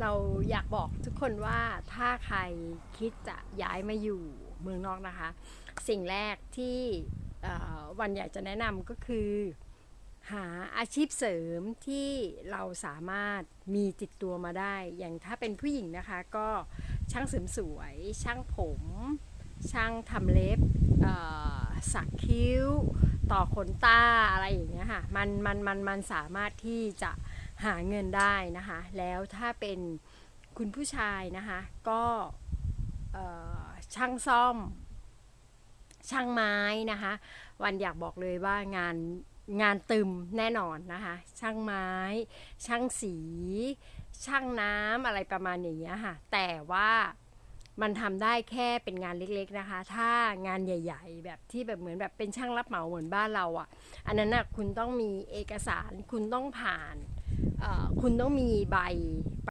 เราอยากบอกทุกคนว่าถ้าใครคิดจะย้ายมาอยู่เมืองนอกนะคะ สิ่งแรกที่วันอยากจะแนะนำก็คือ หาอาชีพเสริมที่เราสามารถมีติดตัวมาได้ อย่างถ้าเป็นผู้หญิงนะคะ ก็ช่างเสริมสวย ช่างผม ช่างทำเล็บสักคิ้ว ต่อขนตาอะไรอย่างเงี้ยค่ะ มันมันมันมันสามารถที่จะ หาเงินได้นะคะ แล้วถ้าเป็นคุณผู้ชายนะคะ ก็ช่างซ่อม ช่างไม้นะคะ วันอยากบอกเลยว่างานงานตึมแน่นอนนะคะ ช่างไม้ ช่างสี ช่างน้ำอะไรประมาณอย่างเงี้ยค่ะ แต่ว่ามันทำได้แค่เป็นงานเล็ก ๆนะคะ ถ้างานใหญ่ ๆ แบบที่แบบเหมือนแบบเป็นช่างรับเหมาเหมือนบ้านเราอะ่ะ อันนั้นน่ะคุณต้องมีเอกสาร คุณต้องผ่าน คุณต้องมีใบ